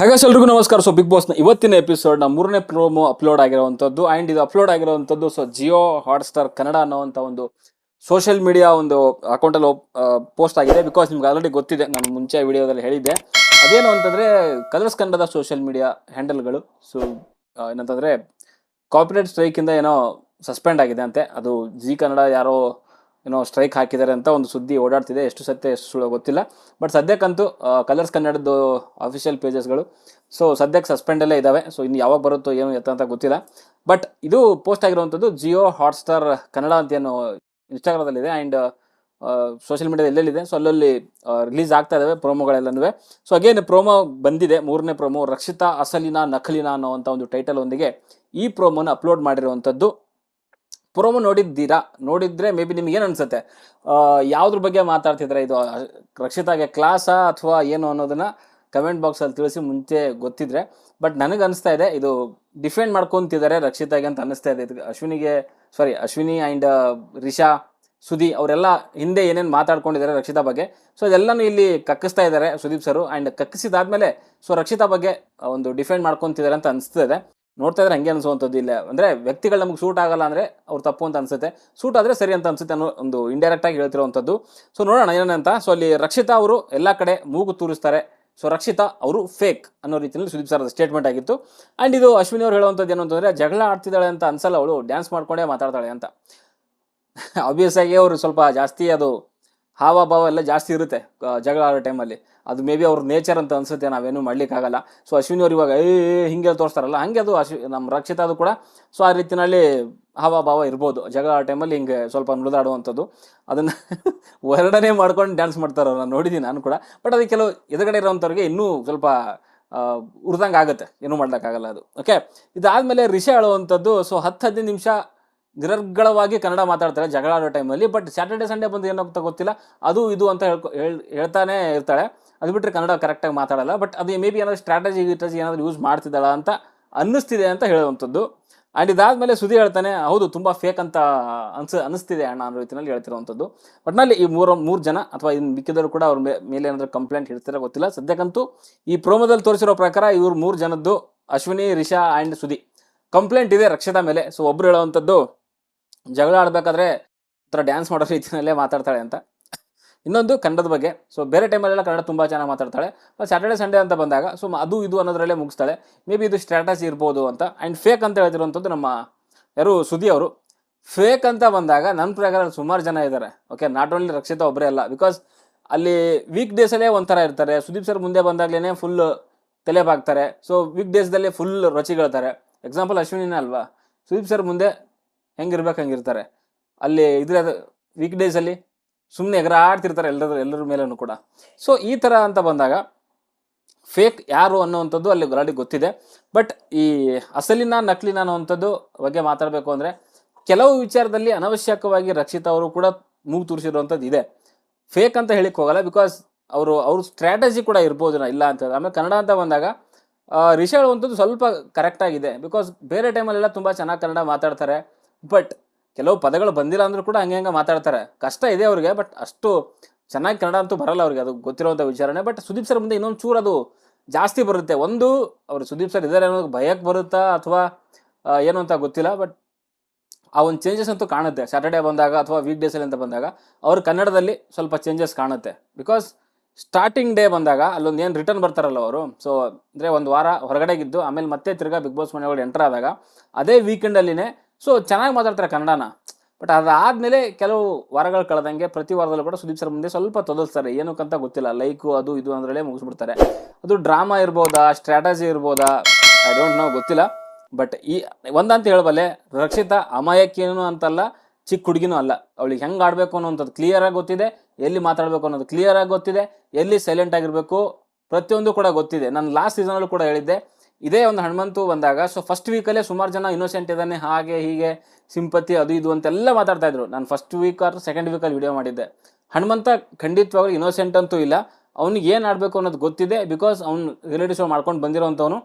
ಹಾಗಾದ್ರೆ ಎಲ್ರಿಗೂ ನಮಸ್ಕಾರ. ಸೊ ಬಿಗ್ ಬಾಸ್ನ ಇವತ್ತಿನ ಎಪಿಸೋಡ್ನ ಮೂರನೇ ಪ್ರೋಮೋ ಅಪ್ಲೋಡ್ ಆಗಿರುವಂಥದ್ದು. ಆ್ಯಂಡ್ ಇದು ಅಪ್ಲೋಡ್ ಆಗಿರುವಂಥದ್ದು ಸೊ ಜಿಯೋ ಹಾಟ್ಸ್ಟಾರ್ ಕನ್ನಡ ಅನ್ನೋವಂಥ ಒಂದು ಸೋಷಿಯಲ್ ಮೀಡಿಯಾ ಒಂದು ಅಕೌಂಟಲ್ಲಿ ಪೋಸ್ಟ್ ಆಗಿದೆ. ಬಿಕಾಸ್ ನಿಮ್ಗೆ ಆಲ್ರೆಡಿ ಗೊತ್ತಿದೆ, ನಾನು ಮುಂಚೆ ವಿಡಿಯೋದಲ್ಲಿ ಹೇಳಿದ್ದೆ. ಅದೇನು ಅಂತಂದರೆ ಕಲರ್ಸ್ ಕನ್ನಡದ ಸೋಷಿಯಲ್ ಮೀಡಿಯಾ ಹ್ಯಾಂಡಲ್ಗಳು ಸೊ ಏನಂತಂದರೆ ಕಾಪಿರೇಟ್ ಸ್ಟ್ರೈಕಿಂದ ಏನೋ ಸಸ್ಪೆಂಡ್ ಆಗಿದೆ ಅಂತೆ. ಅದು ಜಿ ಕನ್ನಡ ಯಾರೋ ಏನೋ ಸ್ಟ್ರೈಕ್ ಹಾಕಿದ್ದಾರೆ ಅಂತ ಒಂದು ಸುದ್ದಿ ಓಡಾಡ್ತಿದೆ. ಎಷ್ಟು ಸತ್ಯ, ಎಷ್ಟು ಸುಳ್ಳು ಗೊತ್ತಿಲ್ಲ. ಬಟ್ ಸದ್ಯಕ್ಕಂತೂ ಕಲರ್ಸ್ ಕನ್ನಡದ್ದು ಅಫಿಷಿಯಲ್ ಪೇಜಸ್ಗಳು ಸೊ ಸದ್ಯಕ್ಕೆ ಸಸ್ಪೆಂಡಲ್ಲೇ ಇದ್ದಾವೆ ಸೊ ಇನ್ನು ಯಾವಾಗ ಬರುತ್ತೋ ಏನು ಎತ್ತ ಅಂತ ಗೊತ್ತಿಲ್ಲ. ಬಟ್ ಇದು ಪೋಸ್ಟ್ ಆಗಿರುವಂಥದ್ದು ಜಿಯೋ ಹಾಟ್ಸ್ಟಾರ್ ಕನ್ನಡ ಅಂತ ಏನು ಇನ್ಸ್ಟಾಗ್ರಾಮಲ್ಲಿದೆ ಆ್ಯಂಡ್ ಸೋಷಿಯಲ್ ಮೀಡಿಯಾದ ಎಲ್ಲೆಲ್ಲಿದೆ? ಸೊ ಅಲ್ಲಲ್ಲಿ ರಿಲೀಸ್ ಆಗ್ತಾ ಇದ್ದಾವೆ ಪ್ರೋಮೋಗಳೆಲ್ಲನೂ ಸೊ ಅಗೇನ್ ಪ್ರೋಮೋ ಬಂದಿದೆ. ಮೂರನೇ ಪ್ರೋಮೋ ರಕ್ಷಿತಾ ಅಸಲಿನ ನಕಲಿನ ಅನ್ನೋವಂಥ ಒಂದು ಟೈಟಲ್ ಒಂದಿಗೆ ಈ ಪ್ರೋಮೋನ ಅಪ್ಲೋಡ್ ಮಾಡಿರುವಂಥದ್ದು. ಪ್ರೋಮೋ ನೋಡಿದ್ದೀರಾ? ನೋಡಿದ್ರೆ ಮೇ ಬಿ ನಿಮ್ಗೆ ಏನು ಅನ್ಸುತ್ತೆ ಯಾವ್ದ್ರ ಬಗ್ಗೆ ಮಾತಾಡ್ತಿದ್ರೆ ಇದು? ರಕ್ಷಿತಾಗೆ ಕ್ಲಾಸಾ ಅಥವಾ ಏನು ಅನ್ನೋದನ್ನ ಕಮೆಂಟ್ ಬಾಕ್ಸಲ್ಲಿ ತಿಳಿಸಿ ಮುಂಚೆ ಗೊತ್ತಿದ್ರೆ. ಬಟ್ ನನಗೆ ಅನಿಸ್ತಾ ಇದೆ, ಇದು ಡಿಫೆಂಡ್ ಮಾಡ್ಕೊತಿದ್ದಾರೆ ರಕ್ಷಿತಾಗೆ ಅಂತ ಅನಿಸ್ತಾ ಇದೆ. ಅಶ್ವಿನಿಗೆ ಸಾರಿ ಅಶ್ವಿನಿ ಆ್ಯಂಡ್ ರಿಷಾ ಸುದಿ ಅವರೆಲ್ಲ ಹಿಂದೆ ಏನೇನು ಮಾತಾಡ್ಕೊಂಡಿದ್ದಾರೆ ರಕ್ಷಿತಾ ಬಗ್ಗೆ. ಸೊ ಇದೆಲ್ಲಾನು ಇಲ್ಲಿ ಕಕ್ಕಿಸ್ತಾ ಇದ್ದಾರೆ ಸುದೀಪ್ ಸರು. ಆ್ಯಂಡ್ ಕಕ್ಕಿಸಿದಾದ್ಮೇಲೆ ಸೊ ರಕ್ಷಿತಾ ಬಗ್ಗೆ ಒಂದು ಡಿಫೆಂಡ್ ಮಾಡ್ಕೊತಿದ್ದಾರೆ ಅಂತ ಅನಿಸ್ತಾ ಇದೆ. ನೋಡ್ತಾ ಇದ್ರೆ ಹಂಗೆ ಅನಿಸುವಂಥದ್ದು ಇಲ್ಲ. ಅಂದರೆ ವ್ಯಕ್ತಿಗಳು ನಮ್ಗೆ ಸೂಟ್ ಆಗಲ್ಲ ಅಂದರೆ ಅವ್ರು ತಪ್ಪು ಅಂತ ಅನಿಸುತ್ತೆ. ಸೂಟ್ ಆದರೆ ಸರಿ ಅಂತ ಅನ್ಸುತ್ತೆ ಅನ್ನೋ ಒಂದು ಇಂಡೈರೆಕ್ಟಾಗಿ ಹೇಳ್ತಿರುವಂಥದ್ದು. ಸೊ ನೋಡೋಣ ಏನಂತ. ಸೊ ಅಲ್ಲಿ ರಕ್ಷಿತಾ ಅವರು ಎಲ್ಲ ಕಡೆ ಮೂಗು ತೂರಿಸ್ತಾರೆ. ಸೊ ರಕ್ಷಿತಾ ಅವರು ಫೇಕ್ ಅನ್ನೋ ರೀತಿಯಲ್ಲಿ ಸುದೀಪ್ ಸರ್ ಸ್ಟೇಟ್ಮೆಂಟ್ ಆಗಿತ್ತು. ಆ್ಯಂಡ್ ಇದು ಅಶ್ವಿನಿ ಅವರು ಹೇಳುವಂಥದ್ದು ಏನು ಅಂತಂದರೆ, ಜಗಳ ಆಡ್ತಿದ್ದಾಳೆ ಅಂತ ಅನ್ಸಲ್ಲ ಅವಳು ಡ್ಯಾನ್ಸ್ ಮಾಡ್ಕೊಂಡೇ ಮಾತಾಡ್ತಾಳೆ ಅಂತ. ಆಬ್ವಿಯಸ್ ಆಗಿ ಅವರು ಸ್ವಲ್ಪ ಜಾಸ್ತಿ ಅದು ಹಾವ ಭಾವ ಎಲ್ಲ ಜಾಸ್ತಿ ಇರುತ್ತೆ ಆ, ಜಗಳ ಆಡೋ ಟೈಮಲ್ಲಿ ಅದು ಮೇ ಬಿ ಅವ್ರ ನೇಚರ್ ಅಂತ ಅನ್ಸುತ್ತೆ ನಾವೇನು ಮಾಡ್ಲಿಕ್ಕಾಗಲ್ಲ. ಸೊ ಅಶ್ವಿನಿ ಅವ್ರು ಇವಾಗ ಏ ಹಿಂಗೆ ತೋರಿಸ್ತಾರಲ್ಲ ಹಾಗೆ ಅದು ಅಶ್ವಿ ನಮ್ಮ ರಕ್ಷಿತಾ ಅದು ಕೂಡ. ಸೊ ಆ ರೀತಿಯಲ್ಲಿ ಹಾವಭಾವ ಇರ್ಬೋದು. ಜಗಳ ಆಡೋ ಟೈಮಲ್ಲಿ ಹಿಂಗೆ ಸ್ವಲ್ಪ ನುಡಿದಾಡುವಂಥದ್ದು. ಅದನ್ನು ವರ್ಣನೆ ಮಾಡ್ಕೊಂಡು ಡ್ಯಾನ್ಸ್ ಮಾಡ್ತಾರೆ ನಾನು ನೋಡಿದ್ದೀನಿ ನಾನು ಕೂಡ. ಬಟ್ ಅದು ಕೆಲವು ಎದುರುಗಡೆ ಇರೋವಂಥವ್ರಿಗೆ ಇನ್ನೂ ಸ್ವಲ್ಪ ಉರಿದಂಗೆ ಆಗುತ್ತೆ ಏನು ಮಾಡೋಕ್ಕಾಗಲ್ಲ ಅದು. ಓಕೆ ಇದಾದಮೇಲೆ ರಿಷೆ ಹೇಳುವಂಥದ್ದು ಸೊ ಹತ್ತು ಹದಿನೈದು ನಿಮಿಷ ನಿರರ್ಗಳವಾಗಿ ಕನ್ನಡ ಮಾತಾಡ್ತಾರೆ, ಜಗಳ ಆಡೋ ಟೈಮಲ್ಲಿ ಬಟ್ ಸ್ಯಾಟರ್ಡೆ ಸಂಡೇ ಬಂದು ಏನಾಗುತ್ತೆ ಗೊತ್ತಿಲ್ಲ. ಅದು ಇದು ಅಂತ ಹೇಳ್ಕೊ, ಹೇಳ್, ಹೇಳ್ತಾನೆ ಇರ್ತಾಳೆ. ಅದು ಬಿಟ್ಟರೆ ಕನ್ನಡ ಕರೆಕ್ಟಾಗಿ ಮಾತಾಡಲ್ಲ. ಬಟ್ ಅದು ಮೇ ಬಿ ಏನಾದರೂ ಸ್ಟ್ರಾಟಜಿ ಗಿಟ್ರಜಿ ಏನಾದರೂ ಯೂಸ್ ಮಾಡ್ತಿದ್ದಾಳ ಅಂತ ಅನ್ನಿಸ್ತಿದೆ ಅಂತ ಹೇಳುವಂಥದ್ದು. ಆ್ಯಂಡ್ ಇದಾದಮೇಲೆ ಸುದ್ದಿ ಹೇಳ್ತಾನೆ, ಹೌದು, ತುಂಬ ಫೇಕ್ ಅಂತ ಅನ್ಸ ಅನಿಸ್ತಿದೆ ಅಣ್ಣ ಅನ್ನೋ ರೀತಿಯಲ್ಲಿ ಹೇಳ್ತಿರುವಂಥದ್ದು. ಒಟ್ನಲ್ಲಿ ಈ ಮೂರು ಮೂರು ಜನ ಅಥವಾ ಇನ್ನು ಮಿಕ್ಕಿದವರು ಕೂಡ ಅವ್ರ ಮೇಲೆ ಏನಾದರೂ ಕಂಪ್ಲೇಂಟ್ ಇಡ್ತಾರೋ ಗೊತ್ತಿಲ್ಲ. ಸದ್ಯಕ್ಕಂತೂ ಈ ಪ್ರೋಮೋದಲ್ಲಿ ತೋರಿಸಿರೋ ಪ್ರಕಾರ ಇವ್ರು ಮೂರು ಜನದ್ದು, ಅಶ್ವಿನಿ, ರಿಷಾ ಆ್ಯಂಡ್ ಸುದಿ ಕಂಪ್ಲೇಂಟ್ ಇದೆ ರಕ್ಷಿತಾ ಮೇಲೆ. ಸೊ ಒಬ್ರು ಹೇಳುವಂಥದ್ದು ಜಗಳ ಆಡಬೇಕಾದ್ರೆ ಒಂಥರ ಡ್ಯಾನ್ಸ್ ಮಾಡೋ ರೀತಿಯಲ್ಲೇ ಮಾತಾಡ್ತಾಳೆ ಅಂತ. ಇನ್ನೊಂದು ಕನ್ನಡದ ಬಗ್ಗೆ. ಸೊ ಬೇರೆ ಟೈಮಲ್ಲೆಲ್ಲ ಕನ್ನಡ ತುಂಬ ಚೆನ್ನಾಗಿ ಮಾತಾಡ್ತಾಳೆ. ಸ್ಯಾಟರ್ಡೆ ಸಂಡೇ ಅಂತ ಬಂದಾಗ ಸೊ ಅದು, ಇದು ಅನ್ನೋದರಲ್ಲೇ ಮುಗಿಸ್ತಾಳೆ. ಮೇ ಬಿ ಇದು ಸ್ಟ್ರಾಟಜಿ ಇರ್ಬೋದು ಅಂತ. ಆ್ಯಂಡ್ ಫೇಕ್ ಅಂತ ಹೇಳ್ತಿರುವಂಥದ್ದು ನಮ್ಮ ಯಾರು? ಸುದಿ ಅವರು. ಫೇಕ್ ಅಂತ ಬಂದಾಗ ನನ್ನ ಪ್ರಕಾರ ಸುಮಾರು ಜನ ಇದ್ದಾರೆ ಓಕೆ ನಾಟ್ ಓನ್ಲಿ ರಕ್ಷಿತಾ ಒಬ್ಬರೇ ಅಲ್ಲ. ಬಿಕಾಸ್ ಅಲ್ಲಿ ವೀಕ್ ಡೇಸಲ್ಲೇ ಒಂಥರ ಇರ್ತಾರೆ. ಸುದೀಪ್ ಸರ್ ಮುಂದೆ ಬಂದಾಗಲೇ ಫುಲ್ ತಲೆ ಬಾಕ್ತಾರೆ ಸೊ ವೀಕ್ ಡೇಸ್ದಲ್ಲೇ ಫುಲ್ ರೊಚಿಗಳ್ತಾರೆ. ಎಕ್ಸಾಂಪಲ್ ಅಶ್ವಿನಿನೇ ಅಲ್ವಾ? ಸುದೀಪ್ ಸರ್ ಮುಂದೆ ಹೆಂಗಿರ್ಬೇಕು ಹಂಗಿರ್ತಾರೆ. ಅಲ್ಲಿ ಇದ್ರೆ ವೀಕ್ ಡೇಸಲ್ಲಿ ಸುಮ್ಮನೆ ಎಗರಾಡ್ತಿರ್ತಾರೆ ಎಲ್ಲರ ಎಲ್ಲರ ಮೇಲೂ ಕೂಡ. ಸೊ ಈ ಥರ ಅಂತ ಬಂದಾಗ ಫೇಕ್ ಯಾರು ಅನ್ನುವಂಥದ್ದು ಅಲ್ಲಿ ಆಲ್ರೆಡಿ ಗೊತ್ತಿದೆ. ಬಟ್ ಈ ಅಸಲಿನ, ನಕಲಿನ ಅನ್ನುವಂಥದ್ದು ಬಗ್ಗೆ ಮಾತಾಡಬೇಕು ಅಂದರೆ ಕೆಲವು ವಿಚಾರದಲ್ಲಿ ಅನವಶ್ಯಕವಾಗಿ ರಕ್ಷಿತ ಅವರು ಕೂಡ ಮೂಗು ತೋರಿಸಿರುವಂಥದ್ದು ಇದೆ. ಫೇಕ್ ಅಂತ ಹೇಳಿಕ್ ಹೋಗಲ್ಲ ಬಿಕಾಸ್ ಅವರು, ಅವ್ರ ಸ್ಟ್ರಾಟಜಿ ಕೂಡ ಇರ್ಬೋದು ಇಲ್ಲ ಅಂತ. ಆಮೇಲೆ ಕನ್ನಡ ಅಂತ ಬಂದಾಗ ರಿಷಾ ಹೇಳುವಂಥದ್ದು ಸ್ವಲ್ಪ ಕರೆಕ್ಟಾಗಿದೆ ಬಿಕಾಸ್ ಬೇರೆ ಟೈಮಲ್ಲೆಲ್ಲ ತುಂಬ ಚೆನ್ನಾಗಿ ಕನ್ನಡ ಮಾತಾಡ್ತಾರೆ. ಬಟ್ ಕೆಲವು ಪದಗಳು ಬಂದಿಲ್ಲ ಅಂದರೂ ಕೂಡ ಹಂಗೆ ಹಂಗೆ ಮಾತಾಡ್ತಾರೆ. ಕಷ್ಟ ಇದೆ ಅವ್ರಿಗೆ ಬಟ್ ಅಷ್ಟು ಚೆನ್ನಾಗಿ ಕನ್ನಡ ಅಂತೂ ಬರಲ್ಲ ಅವ್ರಿಗೆ. ಅದು ಗೊತ್ತಿರುವಂಥ ವಿಚಾರಣೆ ಬಟ್ ಸುದೀಪ್ ಸರ್ ಮುಂದೆ ಇನ್ನೊಂದು ಚೂರು ಅದು ಜಾಸ್ತಿ ಬರುತ್ತೆ. ಒಂದು, ಅವರು ಸುದೀಪ್ ಸರ್ ಇದ್ದಾರೆ ಅನ್ನೋದು ಭಯಕ್ಕೆ ಬರುತ್ತಾ ಅಥವಾ ಏನು ಅಂತ ಗೊತ್ತಿಲ್ಲ. ಬಟ್ ಆ ಒಂದು ಚೇಂಜಸ್ ಅಂತೂ ಕಾಣುತ್ತೆ. ಸ್ಯಾಟರ್ಡೇ ಬಂದಾಗ ಅಥವಾ ವೀಕ್ ಡೇಸಲ್ಲಿ ಅಂತ ಬಂದಾಗ ಅವ್ರ ಕನ್ನಡದಲ್ಲಿ ಸ್ವಲ್ಪ ಚೇಂಜಸ್ ಕಾಣುತ್ತೆ. ಬಿಕಾಸ್ ಸ್ಟಾರ್ಟಿಂಗ್ ಡೇ ಬಂದಾಗ ಅಲ್ಲೊಂದು ಏನು ರಿಟರ್ನ್ ಬರ್ತಾರಲ್ಲ ಅವರು. ಸೊ ಅಂದರೆ ಒಂದು ವಾರ ಹೊರಗಡೆಗಿದ್ದು, ಆಮೇಲೆ ಮತ್ತೆ ತಿರ್ಗಾ ಬಿಗ್ ಬಾಸ್ ಮನೆಯೊಳಗೆ ಎಂಟರ್ ಆದಾಗ, ಅದೇ ವೀಕೆಂಡಲ್ಲಿನೇ ಸೊ ಚೆನ್ನಾಗಿ ಮಾತಾಡ್ತಾರೆ ಕನ್ನಡನ. ಬಟ್ ಅದಾದಮೇಲೆ ಕೆಲವು ವಾರಗಳು ಕಳೆದಂಗೆ ಪ್ರತಿ ವಾರದಲ್ಲೂ ಕೂಡ ಸುದೀಪ್ ಸರ್ ಮುಂದೆ ಸ್ವಲ್ಪ ತೊದಲ್ಸ್ತಾರೆ ಏನಕ್ಕಂತ ಗೊತ್ತಿಲ್ಲ. ಲೈಕು ಅದು ಇದು ಅಂದ್ರಲ್ಲೇ ಮುಗಿಸ್ಬಿಡ್ತಾರೆ. ಅದು ಡ್ರಾಮಾ ಇರ್ಬೋದಾ? ಸ್ಟ್ರಾಟಜಿ ಇರ್ಬೋದಾ? ಐ ಡೋಂಟ್ ನೋ ಗೊತ್ತಿಲ್ಲ. ಬಟ್ ಈ ಒಂದಂತ ಹೇಳಬಲ್ಲೆ, ರಕ್ಷಿತ ಅಮಾಯಕ್ಕೇನು ಅಂತಲ್ಲ, ಚಿಕ್ಕ ಹುಡುಗಿನೂ ಅಲ್ಲ. ಅವಳಿಗೆ ಹೆಂಗೆ ಆಡಬೇಕು ಅನ್ನೋಂಥದ್ದು ಕ್ಲಿಯರಾಗಿ ಗೊತ್ತಿದೆ. ಎಲ್ಲಿ ಮಾತಾಡಬೇಕು ಅನ್ನೋದು ಕ್ಲಿಯರಾಗಿ ಗೊತ್ತಿದೆ. ಎಲ್ಲಿ ಸೈಲೆಂಟ್ ಆಗಿರಬೇಕು ಪ್ರತಿಯೊಂದು ಕೂಡ ಗೊತ್ತಿದೆ. ನಾನು ಲಾಸ್ಟ್ ಸೀಸನಲ್ಲೂ ಕೂಡ ಹೇಳಿದ್ದೆ. ಇದೇ ಒಂದು ಹನುಮಂತು ಬಂದಾಗ ಸೊ ಫಸ್ಟ್ ವೀಕಲ್ಲೇ ಸುಮಾರು ಜನ ಇನ್ನೋಸೆಂಟ್ ಇದ್ದಾನೆ, ಹಾಗೆ ಹೀಗೆ ಸಿಂಪತಿ ಅದು ಇದು ಅಂತೆಲ್ಲ ಮಾತಾಡ್ತಾ ಇದ್ರು. ನಾನು ಫಸ್ಟ್ ವೀಕ್ ಆರ್ ಸೆಕೆಂಡ್ ವೀಕಲ್ಲಿ ವಿಡಿಯೋ ಮಾಡಿದ್ದೆ. ಹನುಮಂತ ಖಂಡಿತವಾಗ್ಲೂ ಇನ್ನೋಸೆಂಟ್ ಅಂತೂ ಇಲ್ಲ. ಅವ್ನಿಗೆ ಏನು ಆಡಬೇಕು ಅನ್ನೋದು ಗೊತ್ತಿದೆ ಬಿಕಾಸ್ ಅವ್ನು ರಿಯಾಲಿಟಿ ಶೋ ಮಾಡ್ಕೊಂಡು ಬಂದಿರೋಂಥವನು.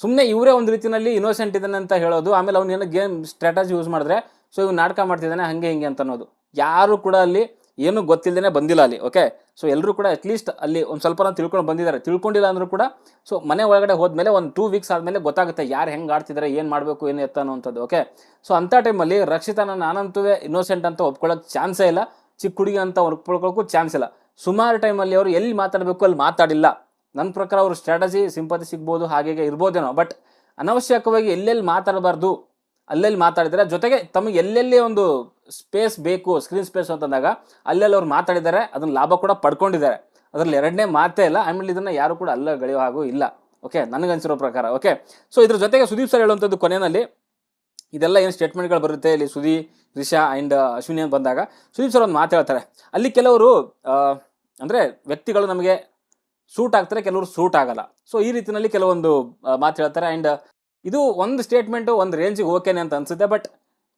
ಸುಮ್ಮನೆ ಇವರೇ ಒಂದು ರೀತಿಯಲ್ಲಿ ಇನ್ನೋಸೆಂಟ್ ಇದ್ದಾನೆ ಅಂತ ಹೇಳೋದು, ಆಮೇಲೆ ಅವ್ನು ಏನೋ ಗೇಮ್ ಸ್ಟ್ರಾಟಜಿ ಯೂಸ್ ಮಾಡಿದ್ರೆ ಸೊ ಇವ್ನು ನಾಟಕ ಮಾಡ್ತಿದ್ದಾನೆ, ಹಂಗೆ ಹಿಂಗೆ ಅಂತ ಅನ್ನೋದು. ಯಾರು ಕೂಡ ಅಲ್ಲಿ ಏನು ಗೊತ್ತಿಲ್ಲದೇ ಬಂದಿಲ್ಲ ಅಲ್ಲಿ ಓಕೆ ಸೊ ಎಲ್ಲರೂ ಕೂಡ ಅಟ್ಲೀಸ್ಟ್ ಅಲ್ಲಿ ಒಂದು ಸ್ವಲ್ಪ ತಿಳ್ಕೊಂಡು ಬಂದಿದ್ದಾರೆ. ತಿಳ್ಕೊಂಡಿಲ್ಲ ಅಂದರೂ ಕೂಡ ಸೊ ಮನೆ ಒಳಗಡೆ ಹೋದ್ಮೇಲೆ ಒಂದು ಟೂ ವೀಕ್ಸ್ ಆದಮೇಲೆ ಗೊತ್ತಾಗುತ್ತೆ ಯಾರು ಹೆಂಗೆ ಆಡ್ತಿದ್ದಾರೆ ಏನು ಮಾಡಬೇಕು, ಏನು ಎತ್ತ ಅನ್ನೋಂಥದ್ದು ಓಕೆ ಸೊ ಅಂಥ ಟೈಮಲ್ಲಿ ರಕ್ಷಿತಾನ ನಾನಂತೂ ಇನ್ನೋಸೆಂಟ್ ಅಂತ ಒಪ್ಕೊಳ್ಳೋಕೆ ಚಾನ್ಸೇ ಇಲ್ಲ, ಚಿಕ್ಕ ಹುಡುಗಿ ಅಂತ ಒಪ್ಕೊಳ್ಳೋಕ್ಕೂ ಚಾನ್ಸ್ ಇಲ್ಲ. ಸುಮಾರು ಟೈಮಲ್ಲಿ ಅವರು ಎಲ್ಲಿ ಮಾತಾಡಬೇಕು, ಅಲ್ಲಿ ಮಾತಾಡಿಲ್ಲ. ನನ್ನ ಪ್ರಕಾರ ಅವರು ಸ್ಟ್ರಾಟಜಿ ಸಿಂಪತಿ ಸಿಗ್ಬೋದು ಹೀಗೆ ಇರ್ಬೋದೇನೋ ಬಟ್ ಅನವಶ್ಯಕವಾಗಿ ಎಲ್ಲೆಲ್ಲಿ ಮಾತಾಡಬಾರ್ದು, ಅಲ್ಲೆಲ್ಲಿ ಮಾತಾಡಿದರೆ ಜೊತೆಗೆ ತಮಗೆ ಎಲ್ಲೆಲ್ಲಿ ಒಂದು ಸ್ಪೇಸ್ ಬೇಕು ಸ್ಕ್ರೀನ್ ಸ್ಪೇಸ್ ಅಂತಂದಾಗ ಅಲ್ಲೆಲ್ಲ ಅವ್ರು ಮಾತಾಡಿದ್ದಾರೆ, ಅದನ್ನ ಲಾಭ ಕೂಡ ಪಡ್ಕೊಂಡಿದ್ದಾರೆ. ಅದರಲ್ಲಿ ಎರಡನೇ ಮಾತೇ ಇಲ್ಲ ಆಮೇಲೆ ಇದನ್ನ ಯಾರು ಕೂಡ ಅಲ್ಲ ಗಳಿಯೋ ಹಾಗೂ ಇಲ್ಲ. ಓಕೆ ನನಗನ್ಸಿರೋ ಪ್ರಕಾರ ಓಕೆ ಸೊ ಇದ್ರ ಜೊತೆಗೆ ಸುದೀಪ್ ಸರ್ ಹೇಳುವಂಥದ್ದು ಕೊನೆಯಲ್ಲಿ, ಇದೆಲ್ಲ ಏನು ಸ್ಟೇಟ್ಮೆಂಟ್ಗಳು ಬರುತ್ತೆ ಇಲ್ಲಿ ಸುದಿ, ರಿಷಾ ಆ್ಯಂಡ್ ಅಶ್ವಿನಿ ಅಂತ ಬಂದಾಗ, ಸುದೀಪ್ ಸರ್ ಒಂದು ಮಾತು ಹೇಳ್ತಾರೆ. ಅಲ್ಲಿ ಕೆಲವರು ಅಂದರೆ ವ್ಯಕ್ತಿಗಳು ನಮಗೆ ಸೂಟ್ ಆಗ್ತಾರೆ, ಕೆಲವರು ಸೂಟ್ ಆಗಲ್ಲ. ಸೊ ಈ ರೀತಿಯಲ್ಲಿ ಕೆಲವೊಂದು ಮಾತು ಹೇಳ್ತಾರೆ. ಆ್ಯಂಡ್ ಇದು ಒಂದು ಸ್ಟೇಟ್ಮೆಂಟು ಒಂದು ರೇಂಜಿಗೆ ಓಕೆನೆ ಅಂತ ಅನಿಸುತ್ತೆ ಬಟ್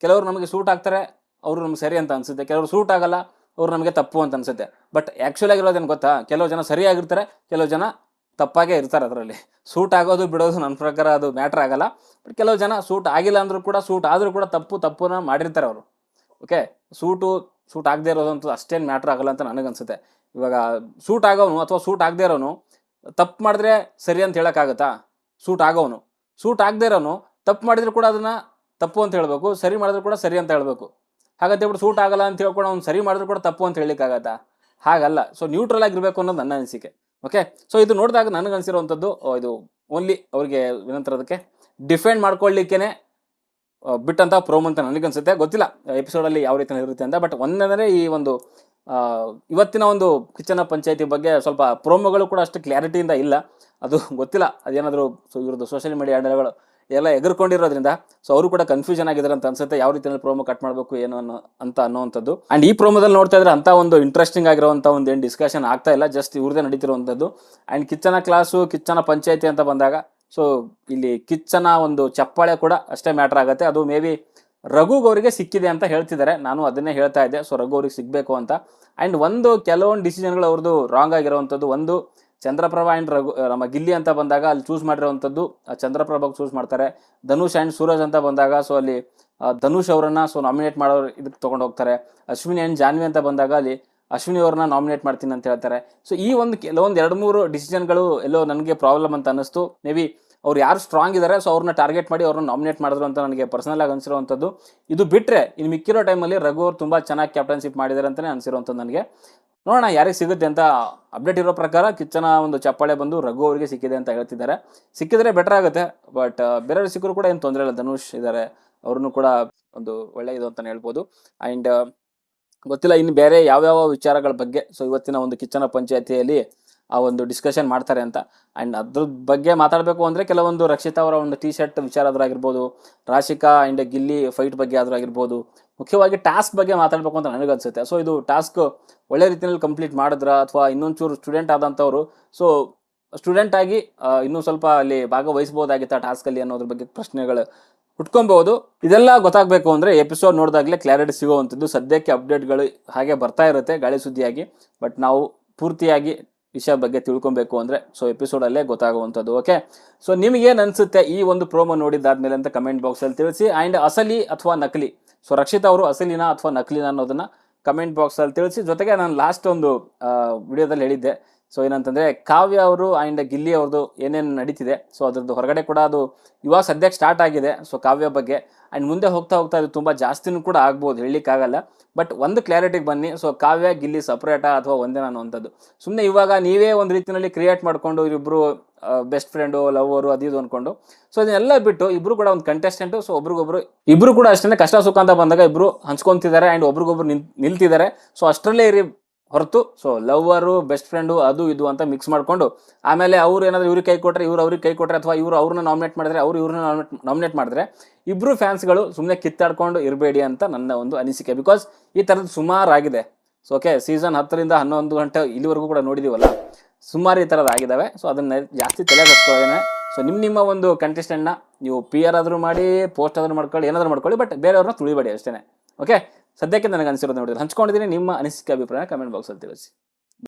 ಕೆಲವರು ನಮಗೆ ಸೂಟ್ ಆಗ್ತಾರೆ ಅವರು ನಮ್ಗೆ ಸರಿ ಅಂತ ಅನ್ಸುತ್ತೆ. ಕೆಲವರು ಸೂಟ್ ಆಗಲ್ಲ, ಅವ್ರು ನಮಗೆ ತಪ್ಪು ಅಂತ ಅನ್ಸುತ್ತೆ. ಬಟ್ ಆ್ಯಕ್ಚುಲ್ ಆಗಿರೋದೇನು ಗೊತ್ತಾ? ಕೆಲವು ಜನ ಸರಿಯಾಗಿರ್ತಾರೆ, ಕೆಲವು ಜನ ತಪ್ಪಾಗೇ ಇರ್ತಾರೆ ಅದರಲ್ಲಿ. ಸೂಟ್ ಆಗೋದು ಬಿಡೋದು ನನ್ನ ಪ್ರಕಾರ ಅದು ಮ್ಯಾಟ್ರ್ ಆಗಲ್ಲ. ಬಟ್ ಕೆಲವು ಜನ ಸೂಟ್ ಆಗಿಲ್ಲ ಅಂದರೂ ಕೂಡ, ಸೂಟ್ ಆದರೂ ಕೂಡ ತಪ್ಪು ತಪ್ಪುನ ಮಾಡಿರ್ತಾರೆ ಅವರು. ಓಕೆ ಸೂಟು, ಸೂಟ್ ಆಗದೆ ಇರೋದಂತೂ ಅಷ್ಟೇನು ಮ್ಯಾಟ್ರ್ ಆಗಲ್ಲ ಅಂತ ನನಗನ್ಸುತ್ತೆ ಇವಾಗ ಸೂಟ್ ಆಗೋನು ಅಥವಾ ಸೂಟ್ ಆಗದೆ ಇರೋನು, ತಪ್ಪು ಮಾಡಿದ್ರೆ ಸರಿ ಅಂತ ಹೇಳೋಕ್ಕಾಗತ್ತಾ? ಸೂಟ್ ಆಗೋನು. ಸೂಟ್ ಆಗದೆ ಇರೋನು, ತಪ್ಪು ಮಾಡಿದ್ರು ಕೂಡ ಅದನ್ನ ತಪ್ಪು ಅಂತ ಹೇಳಬೇಕು, ಸರಿ ಮಾಡಿದ್ರು ಕೂಡ ಸರಿ ಅಂತ ಹೇಳಬೇಕು. ಹಾಗಂತ ಹೇಳ್ಬಿಟ್ಟು ಸೂಟ್ ಆಗಲ್ಲ ಅಂತ ಹೇಳ್ಕೊಂಡು ಅವ್ನು ಸರಿ ಮಾಡಿದ್ರು ಕೂಡ ತಪ್ಪು ಅಂತ ಹೇಳಲಿಕ್ಕಾಗತ್ತಾ? ಹಾಗಲ್ಲ. ಸೊ ನ್ಯೂಟ್ರಲ್ ಆಗಿರ್ಬೇಕು ಅನ್ನೋದು ನನ್ನ ಅನಿಸಿಕೆ. ಓಕೆ ಸೊ ಇದು ನೋಡಿದಾಗ ನನಗೆ ಅನಿಸಿರುವಂಥದ್ದು ಇದು ಓನ್ಲಿ ಅವ್ರಿಗೆ ಅದಕ್ಕೆ ಡಿಫೆಂಡ್ ಮಾಡ್ಕೊಳ್ಳಿಕ್ಕೇನೆ ಬಿಟ್ಟಂಥ ಪ್ರೋಮ್ ಅಂತ ನನಗನ್ಸುತ್ತೆ. ಗೊತ್ತಿಲ್ಲ ಎಪಿಸೋಡಲ್ಲಿ ಯಾವ ರೀತಿ ಇರುತ್ತೆ ಅಂತ ಬಟ್ ಒಂದಂದರೆ ಈ ಒಂದು ಇವತ್ತಿನ ಒಂದು ಕಿಚನ ಪಂಚಾಯತಿ ಬಗ್ಗೆ ಸ್ವಲ್ಪ ಪ್ರೋಮೋಗಳು ಕೂಡ ಅಷ್ಟು ಕ್ಲಾರಿಟಿಯಿಂದ ಇಲ್ಲ. ಅದು ಗೊತ್ತಿಲ್ಲ, ಅದೇನಾದರೂ ಸೊ ಇವ್ರದ್ದು ಸೋಷಿಯಲ್ ಮೀಡಿಯಾ ಹ್ಯಾಂಡಲ್ಗಳು ಎಲ್ಲ ಎಗರ್ಕೊಂಡಿರೋದ್ರಿಂದ ಸೊ ಅವರು ಕೂಡ ಕನ್ಫ್ಯೂಷನ್ ಆಗಿದ್ದಾರೆ ಅಂತ ಅನ್ಸುತ್ತೆ, ಯಾವ ರೀತಿಯಲ್ಲಿ ಪ್ರೋಮೋ ಕಟ್ ಮಾಡಬೇಕು, ಏನು ಅಂತ ಅನ್ನೋವಂಥದ್ದು. ಅಂಡ್ ಈ ಪ್ರೋಮೋದಲ್ಲಿ ನೋಡ್ತಾ ಇದ್ರೆ ಅಂತ ಒಂದು ಇಂಟ್ರೆಸ್ಟಿಂಗ್ ಆಗಿರುವಂಥ ಒಂದು ಏನು ಡಿಸ್ಕಷನ್ ಆಗ್ತಾ ಇಲ್ಲ ಜಸ್ಟ್ ಇವ್ರದೇ ನಡೀತಿರುವಂಥದ್ದು. ಅಂಡ್ ಕಿಚ್ಚನ ಕ್ಲಾಸು ಕಿಚ್ಚನ ಪಂಚಾಯತಿ ಅಂತ ಬಂದಾಗ ಸೊ ಇಲ್ಲಿ ಕಿಚ್ಚನ ಒಂದು ಚಪ್ಪಾಳೆ ಕೂಡ ಅಷ್ಟೇ ಮ್ಯಾಟರ್ ಆಗುತ್ತೆ. ಅದು ಮೇ ಬಿ ರಘುಗೌರಿಗೆ ಸಿಕ್ಕಿದೆ ಅಂತ ಹೇಳ್ತಿದ್ದಾರೆ. ನಾನು ಅದನ್ನೇ ಹೇಳ್ತಾ ಇದ್ದೆ. ಸೊ ರಘು ಅವ್ರಿಗೆ ಸಿಗಬೇಕು ಅಂತ. ಆ್ಯಂಡ್ ಒಂದು ಕೆಲವೊಂದು ಡಿಸಿಷನ್ಗಳು ಅವ್ರದ್ದು ರಾಂಗ್ ಆಗಿರುವಂಥದ್ದು. ಒಂದು ಚಂದ್ರಪ್ರಭಾ ಆ್ಯಂಡ್ ರಘು ನಮ್ಮ ಗಿಲ್ಲಿ ಅಂತ ಬಂದಾಗ ಅಲ್ಲಿ ಚೂಸ್ ಮಾಡಿರೋವಂಥದ್ದು ಚಂದ್ರಪ್ರಭಾಗ್ ಚೂಸ್ ಮಾಡ್ತಾರೆ. ಧನುಷ್ ಆ್ಯಂಡ್ ಸೂರಜ್ ಅಂತ ಬಂದಾಗ ಸೊ ಅಲ್ಲಿ ಧನುಷ್ ಅವರನ್ನ ಸೊ ನಾಮಿನೇಟ್ ಮಾಡೋರು ಇದಕ್ಕೆ ತೊಗೊಂಡು ಹೋಗ್ತಾರೆ. ಅಶ್ವಿನಿ ಆ್ಯಂಡ್ ಜಾನ್ವಿ ಅಂತ ಬಂದಾಗ ಅಲ್ಲಿ ಅಶ್ವಿನಿ ಅವ್ರನ್ನ ನಾಮಿನೇಟ್ ಮಾಡ್ತೀನಿ ಅಂತ ಹೇಳ್ತಾರೆ. ಸೊ ಈ ಒಂದು ಕೆಲವೊಂದು ಎರಡು ಮೂರು ಡಿಸಿಷನ್ಗಳು ಎಲ್ಲೋ ನನಗೆ ಪ್ರಾಬ್ಲಮ್ ಅಂತ ಅನ್ನಿಸ್ತು. ಮೇ ಬಿ ಅವ್ರು ಯಾರು ಸ್ಟ್ರಾಂಗ್ ಇದ್ದಾರೆ ಸೊ ಅವ್ರನ್ನ ಟಾರ್ಗೆಟ್ ಮಾಡಿ ಅವ್ರನ್ನ ನಾಮಿನೇಟ್ ಮಾಡಿದ್ರು ಅಂತ ನನಗೆ ಪರ್ಸನಲ್ ಆಗಿ ಅನಿಸಿರುವಂಥದ್ದು. ಇದು ಬಿಟ್ಟರೆ ಇನ್ನು ಮಿಕ್ಕಿರೋ ಟೈಮಲ್ಲಿ ರಘು ಅವ್ರು ತುಂಬ ಚೆನ್ನಾಗಿ ಕ್ಯಾಪ್ಟನ್ಶಿಪ್ ಮಾಡಿದ್ದಾರೆ ಅಂತಲೇ ಅನಿಸಿರುವಂಥದ್ದು ನನಗೆ. ನೋಡೋಣ ಯಾರಿಗೆ ಸಿಗುತ್ತೆ ಅಂತ ಅಪ್ಡೇಟ್ ಇರೋ ಪ್ರಕಾರ ಕಿಚ್ಚನ ಒಂದು ಚಪ್ಪಾಳೆ ಬಂದು ರಘು ಅವರಿಗೆ ಸಿಕ್ಕಿದೆ ಅಂತ ಹೇಳ್ತಿದ್ದಾರೆ. ಸಿಕ್ಕಿದ್ರೆ ಬೆಟರ್ ಆಗುತ್ತೆ ಬಟ್ ಬೇರೆಯವ್ರಿಗೆ ಸಿಕ್ಕರು ಕೂಡ ಏನು ತೊಂದರೆ ಇಲ್ಲ. ಧನುಷ್ ಇದ್ದಾರೆ ಅವ್ರನ್ನು ಕೂಡ ಒಂದು ಒಳ್ಳೆ ಇದು ಅಂತಲೇ ಹೇಳ್ಬೋದು. ಆ್ಯಂಡ್ ಗೊತ್ತಿಲ್ಲ ಇನ್ನು ಬೇರೆ ಯಾವ್ಯಾವ ವಿಚಾರಗಳ ಬಗ್ಗೆ. ಸೊ ಇವತ್ತಿನ ಒಂದು ಕಿಚ್ಚನ ಪಂಚಾಯತಿಯಲ್ಲಿ ಆ ಒಂದು ಡಿಸ್ಕಷನ್ ಮಾಡ್ತಾರೆ ಅಂತ. ಆ್ಯಂಡ್ ಅದ್ರ ಬಗ್ಗೆ ಮಾತಾಡಬೇಕು ಅಂದರೆ ಕೆಲವೊಂದು ರಕ್ಷಿತಾ ಅವರ ಒಂದು ಟಿ ಶರ್ಟ್ ವಿಚಾರ ಆದ್ರಾಗಿರ್ಬೋದು ರಾಶಿಕಾ ಆ್ಯಂಡ್ ಗಿಲ್ಲಿ ಫೈಟ್ ಬಗ್ಗೆ ಆದ್ರಾಗಿರ್ಬೋದು ಮುಖ್ಯವಾಗಿ ಟಾಸ್ಕ್ ಬಗ್ಗೆ ಮಾತಾಡಬೇಕು ಅಂತ ನನಗನ್ಸುತ್ತೆ. ಸೊ ಇದು ಟಾಸ್ಕ್ ಒಳ್ಳೆ ರೀತಿಯಲ್ಲಿ ಕಂಪ್ಲೀಟ್ ಮಾಡಿದ್ರ? ಅಥವಾ ಇನ್ನೊಂಚೂರು ಸ್ಟೂಡೆಂಟ್ ಆದಂಥವ್ರು? ಸೊ ಸ್ಟೂಡೆಂಟ್ ಆಗಿ ಇನ್ನೂ ಸ್ವಲ್ಪ ಅಲ್ಲಿ ಭಾಗವಹಿಸ್ಬೋದಾಗಿತ್ತ ಟಾಸ್ಕಲ್ಲಿ ಅನ್ನೋದ್ರ ಬಗ್ಗೆ ಪ್ರಶ್ನೆಗಳು ಹುಟ್ಕೊಬಹುದು ಇದೆಲ್ಲ ಗೊತ್ತಾಗಬೇಕು ಅಂದರೆ ಎಪಿಸೋಡ್ ನೋಡಿದಾಗಲೇ ಕ್ಲಾರಿಟಿ ಸಿಗುವಂಥದ್ದು. ಸದ್ಯಕ್ಕೆ ಅಪ್ಡೇಟ್ಗಳು ಹಾಗೆ ಬರ್ತಾ ಇರುತ್ತೆ ಗಾಳಿ ಸುದ್ದಿಯಾಗಿ. ಬಟ್ ನಾವು ಪೂರ್ತಿಯಾಗಿ ವಿಷಯ ಬಗ್ಗೆ ತಿಳ್ಕೊಬೇಕು ಅಂದರೆ ಸೊ ಎಪಿಸೋಡಲ್ಲೇ ಗೊತ್ತಾಗುವಂಥದ್ದು ಓಕೆ ಸೊ ನಿಮಗೇನು ಅನಿಸುತ್ತೆ ಈ ಒಂದು ಪ್ರೋಮೋ ನೋಡಿದ್ದಾದ್ಮೇಲೆ ಅಂತ ಕಮೆಂಟ್ ಬಾಕ್ಸಲ್ಲಿ ತಿಳಿಸಿ. ಆ್ಯಂಡ್ ಅಸಲಿ ಅಥವಾ ನಕಲಿ? ಸೊ ರಕ್ಷಿತಾ ಅವರು ಅಸಲಿನ ಅಥವಾ ನಕಲಿನ ಅನ್ನೋದನ್ನ ಕಮೆಂಟ್ ಬಾಕ್ಸಲ್ಲಿ ತಿಳಿಸಿ. ಜೊತೆಗೆ ನಾನು ಲಾಸ್ಟ್ ಒಂದು ವಿಡಿಯೋದಲ್ಲಿ ಹೇಳಿದ್ದೆ. ಸೊ ಏನಂತಂದರೆ, ಕಾವ್ಯ ಅವರು ಆ್ಯಂಡ್ ಗಿಲ್ಲಿ ಅವ್ರದ್ದು ಏನೇನು ನಡೀತಿದೆ ಸೊ ಅದ್ರದ್ದು ಹೊರಗಡೆ ಕೂಡ ಅದು ಇವಾಗ ಸದ್ಯಕ್ಕೆ ಸ್ಟಾರ್ಟ್ ಆಗಿದೆ ಸೊ ಕಾವ್ಯ ಬಗ್ಗೆ. ಆ್ಯಂಡ್ ಮುಂದೆ ಹೋಗ್ತಾ ಹೋಗ್ತಾ ಅದು ತುಂಬ ಜಾಸ್ತಿನೂ ಕೂಡ ಆಗ್ಬೋದು ಹೇಳಲಿಕ್ಕಾಗಲ್ಲ ಬಟ್ ಒಂದು ಕ್ಲಾರಿಟಿಗೆ ಬನ್ನಿ ಸೊ ಕಾವ್ಯ, ಗಿಲ್ಲಿ ಸಪ್ರೇಟಾ ಅಥವಾ ಒಂದೇ ಅನ್ನೋವಂಥದ್ದು ಸುಮ್ಮನೆ ಇವಾಗ ನೀವೇ ಒಂದು ರೀತಿಯಲ್ಲಿ ಕ್ರಿಯೇಟ್ ಮಾಡಿಕೊಂಡು ಇವರಿಬ್ಬರು ಬೆಸ್ಟ್ ಫ್ರೆಂಡು ಲವರು ಅದು ಇದು ಅಂದ್ಕೊಂಡು ಸೊ ಇದನ್ನೆಲ್ಲ ಬಿಟ್ಟು ಇಬ್ಬರು ಕೂಡ ಒಂದು ಕಂಟೆಸ್ಟೆಂಟು ಸೊ ಒಬ್ರಿಗೊಬ್ರು ಇಬ್ಬರು ಕೂಡ ಅಷ್ಟೇ ಕಷ್ಟ ಸುಖ ಅಂತ ಬಂದಾಗ ಇಬ್ಬರು ಹಂಚ್ಕೊತಿದ್ದಾರೆ ಆ್ಯಂಡ್ ಒಬ್ರಿಗೊಬ್ರು ನಿಲ್ ನಿಲ್ತಿದ್ದಾರೆ. ಸೊ ಅಷ್ಟರಲ್ಲೇ ಇರಿ ಹೊರತು ಸೊ ಲವ್ವರು ಬೆಸ್ಟ್ ಫ್ರೆಂಡು ಅದು ಇದು ಅಂತ ಮಿಕ್ಸ್ ಮಾಡಿಕೊಂಡು, ಆಮೇಲೆ ಅವ್ರು ಏನಾದರೂ ಇವ್ರಿಗೆ ಕೈ ಕೊಟ್ಟರೆ ಇವ್ರು ಅವ್ರಿಗೆ ಕೈ ಕೊಟ್ಟರೆ ಅಥವಾ ಇವರು ಅವ್ರನ್ನ ನಾಮಿನೇಟ್ ಮಾಡಿದ್ರೆ, ಅವ್ರು ಇವ್ರನ್ನ ನಾಮಿನೇಟ್ ನಾಮಿನೇಟ್ ಮಾಡಿದ್ರೆ ಇಬ್ಬರು ಫ್ಯಾನ್ಸ್ಗಳು ಸುಮ್ಮನೆ ಕಿತ್ತಾಡ್ಕೊಂಡು ಇರಬೇಡಿ ಅಂತ ನನ್ನ ಒಂದು ಅನಿಸಿಕೆ. ಬಿಕಾಸ್ ಈ ಥರದ್ದು ಸುಮಾರು ಆಗಿದೆ. ಸೊ ಓಕೆ ಸೀಸನ್ ಹತ್ತರಿಂದ ಹನ್ನೊಂದು ಗಂಟೆ ಇಲ್ಲಿವರೆಗೂ ಕೂಡ ನೋಡಿದೀವಲ್ಲ? ಸುಮಾರು ಈ ಥರದ್ದು ಆಗಿದ್ದಾವೆ ಸೊ ಅದನ್ನು ಜಾಸ್ತಿ ತಲೆ ಕಟ್ಕೊಳ್ಳೋದೇನೆ ಸೊ ನಿಮ್ಮ ನಿಮ್ಮ ಒಂದು ಕಂಟೆಸ್ಟೆಂಟ್ನ ನೀವು ಪಿ ಆರ್ ಆದರೂ ಮಾಡಿ ಪೋಸ್ಟ್ ಆದರೂ ಮಾಡ್ಕೊಳ್ಳಿ, ಏನಾದರೂ ಮಾಡ್ಕೊಳ್ಳಿ ಬಟ್ ಬೇರೆಯವ್ರನ್ನ ತುಳಿಬೇಡಿ ಅಷ್ಟೇ ಓಕೆ ಸದ್ಯಕ್ಕೆ ನನಗೆ ಅನಿಸಿರೋದು ನೋಡಿದ್ರೆ ಹಂಚ್ಕೊಂಡಿದ್ದೀನಿ. ನಿಮ್ಮ ಅನಿಸಿಕೆ ಅಭಿಪ್ರಾಯ ಕಮೆಂಟ್ ಬಾಕ್ಸಲ್ಲಿ ತಿಳಿಸಿ.